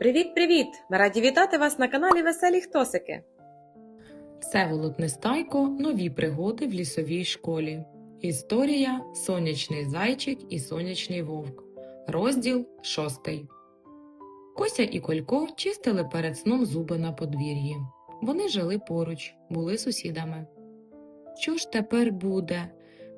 Привіт-привіт! Ми раді вітати вас на каналі Веселі Хтосики. Всеволод Нестайко Нові пригоди в лісовій школі. Історія Сонячний зайчик і сонячний вовк. Розділ шостий. Кося і Колько чистили перед сном зуби на подвір'ї. Вони жили поруч, були сусідами. Що ж тепер буде?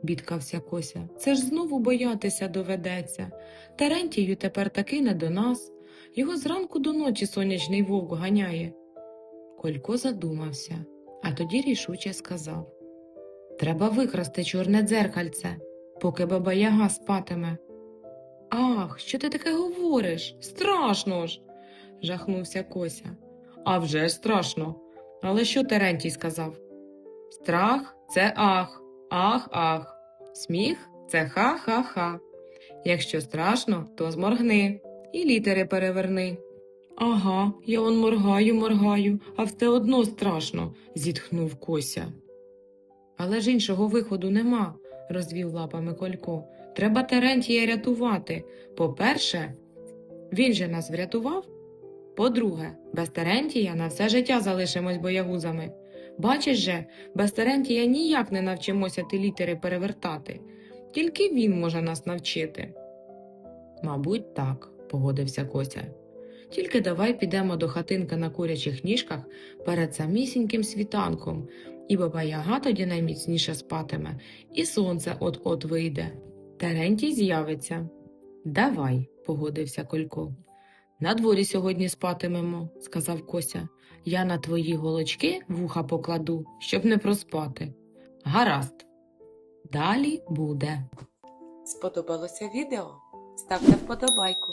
бідкався Кося. Це ж знову боятися доведеться. Терентію тепер таки не до нас. Його зранку до ночі сонячний вовк ганяє. Колько задумався, а тоді рішуче сказав Треба викрасти чорне дзеркальце, поки баба Яга спатиме. Ах, що ти таке говориш? Страшно ж. жахнувся Кося. «А вже ж страшно. Але що Терентій сказав? Страх це ах, ах, ах. Сміх це ха-ха-ха. Якщо страшно, то зморгни і літери переверни. Ага, я он моргаю, моргаю, а все одно страшно, зітхнув Кося. Але ж іншого виходу нема, розвів лапами Колько. Треба Терентія рятувати. По-перше, він же нас врятував. По-друге, без Терентія на все життя залишимось боягузами. Бачиш же, без Терентія ніяк не навчимося ті літери перевертати. Тільки він може нас навчити. Мабуть, так, погодився Кося. Тільки давай підемо до хатинки на курячих ніжках перед самісіньким світанком, і баба Яга тоді найміцніше спатиме, і сонце от-от вийде. Терентій з'явиться. Давай, погодився Колько. На дворі сьогодні спатимемо, сказав Кося. Я на твої голочки вуха покладу, щоб не проспати. Гаразд. Далі буде. Сподобалося відео? Ставте вподобайку